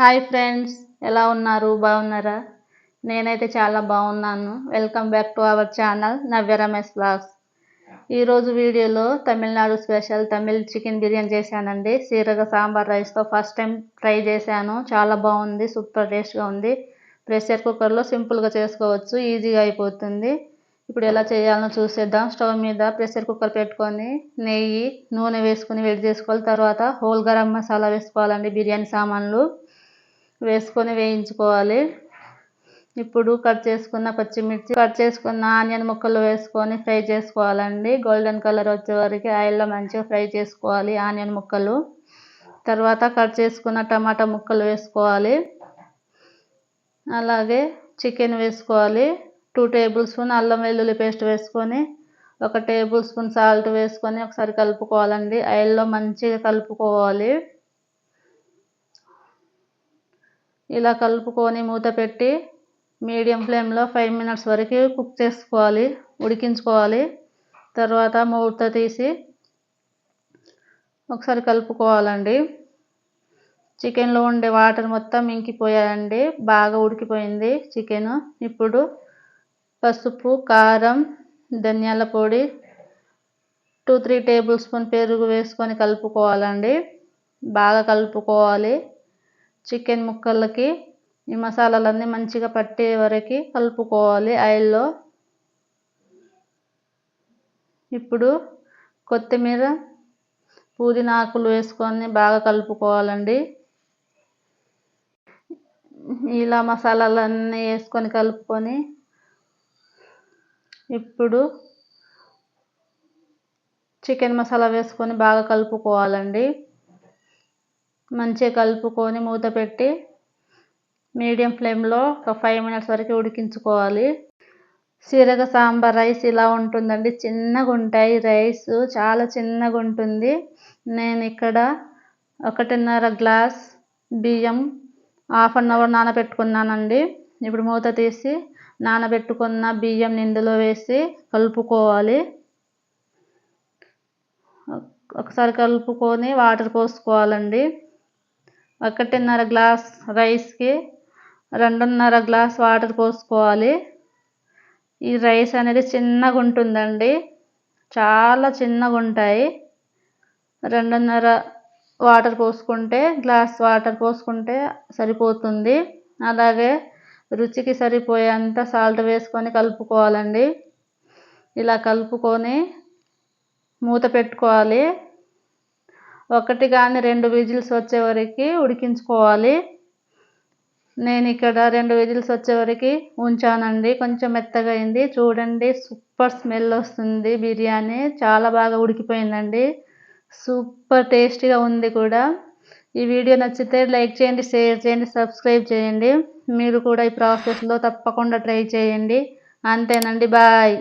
Hi friends ఎలా ఉన్నారు? బాగున్నారా? నేనైతే చాలా బాగున్నాను. Welcome back to our channel Navya Ramesh blogs ఈరోజు వీడియోలో తమిళనాడు స్పెషల్ తమిళ్ చికెన్ బిర్యానీ చేశానండి. సీరగ సాంబార్ రైస్తో ఫస్ట్ టైం ట్రై చేశాను. చాలా బాగుంది సూపర్ టేస్ట్గా ఉంది. ప్రెషర్ కుక్కర్లో సింపుల్గా చేసుకోవచ్చు ఈజీగా అయిపోతుంది. ఇప్పుడు ఎలా చేయాలో చూసేద్దాం. స్టవ్ మీద ప్రెషర్ కుక్కర్ పెట్టుకొని నెయ్యి నూనె వేసుకొని వేడి చేసుకోవాలి. తర్వాత హోల్ గరం మసాలా వేసుకోవాలండి బిర్యానీ సామాన్లు. వేసుకొని వేయించుకోవాలి. ఇప్పుడు కట్ చేసుకున్న పచ్చిమిర్చి కట్ చేసుకున్న ఆనియన్ ముక్కలు వేసుకొని ఫ్రై చేసుకోవాలండి. గోల్డెన్ కలర్ వచ్చే వరకు ఆయిల్లో మంచిగా ఫ్రై చేసుకోవాలి ఆనియన్ ముక్కలు. తర్వాత కట్ చేసుకున్న టమాటా ముక్కలు వేసుకోవాలి. అలాగే చికెన్ వేసుకోవాలి. టూ టేబుల్ స్పూన్ అల్లం వెల్లుల్లి పేస్ట్ వేసుకొని ఒక టేబుల్ స్పూన్ సాల్ట్ వేసుకొని ఒకసారి కలుపుకోవాలండి. ఆయిల్లో మంచిగా కలుపుకోవాలి. ఇలా కలుపుకొని మూత పెట్టి మీడియం ఫ్లేమ్లో ఫైవ్ మినిట్స్ వరకు కుక్ చేసుకోవాలి ఉడికించుకోవాలి. తర్వాత మూత తీసి ఒకసారి కలుపుకోవాలండి. చికెన్లో ఉండే వాటర్ మొత్తం ఇంకిపోయాయండి. బాగా ఉడికిపోయింది చికెన్. ఇప్పుడు పసుపు కారం ధనియాల పొడి టూ త్రీ టేబుల్ స్పూన్ పెరుగు వేసుకొని కలుపుకోవాలండి. బాగా కలుపుకోవాలి. చికెన్ ముక్కలకి ఈ మసాలాలన్నీ మంచిగా పట్టే వరకు కలుపుకోవాలి ఆయిల్లో. ఇప్పుడు కొత్తిమీర పుదీనా ఆకులు వేసుకొని బాగా కలుపుకోవాలండి. ఇలా మసాలాలన్నీ వేసుకొని కలుపుకొని ఇప్పుడు చికెన్ మసాలా వేసుకొని బాగా కలుపుకోవాలండి. మంచిగా కలుపుకొని మూత పెట్టి మీడియం ఫ్లేమ్లో ఒక ఫైవ్ మినిట్స్ వరకు ఉడికించుకోవాలి. సీరగ సాంబార్ రైస్ ఇలా ఉంటుందండి. చిన్నగా ఉంటాయి రైస్ చాలా చిన్నగా ఉంటుంది. నేను ఇక్కడ ఒకటిన్నర గ్లాస్ బియ్యం హాఫ్ అన్ అవర్ నానబెట్టుకున్నానండి. ఇప్పుడు మూత తీసి నానబెట్టుకున్న బియ్యం ఇందులో వేసి కలుపుకోవాలి. ఒకసారి కలుపుకొని వాటర్ పోసుకోవాలండి. ఒకటిన్నర గ్లాస్ రైస్కి రెండున్నర గ్లాస్ వాటర్ పోసుకోవాలి. ఈ రైస్ అనేది చిన్నగా ఉంటుందండి. చాలా చిన్నగా ఉంటాయి. రెండున్నర వాటర్ పోసుకుంటే గ్లాస్ వాటర్ పోసుకుంటే సరిపోతుంది. అలాగే రుచికి సరిపోయేంత సాల్ట్ వేసుకొని కలుపుకోవాలండి. ఇలా కలుపుకొని మూత పెట్టుకోవాలి. ఒకటి కానీ రెండు విజిల్స్ వచ్చే వరకు ఉడికించుకోవాలి. నేను ఇక్కడ రెండు విజిల్స్ వచ్చే వరకు ఉంచానండి. కొంచెం మెత్తగా అయింది. చూడండి సూపర్ స్మెల్ వస్తుంది. బిర్యానీ చాలా బాగా ఉడికిపోయిందండి. సూపర్ టేస్టీగా ఉంది కూడా. ఈ వీడియో నచ్చితే లైక్ చేయండి షేర్ చేయండి సబ్స్క్రైబ్ చేయండి. మీరు కూడా ఈ ప్రాసెస్లో తప్పకుండా ట్రై చేయండి. అంతేనండి. బాయ్.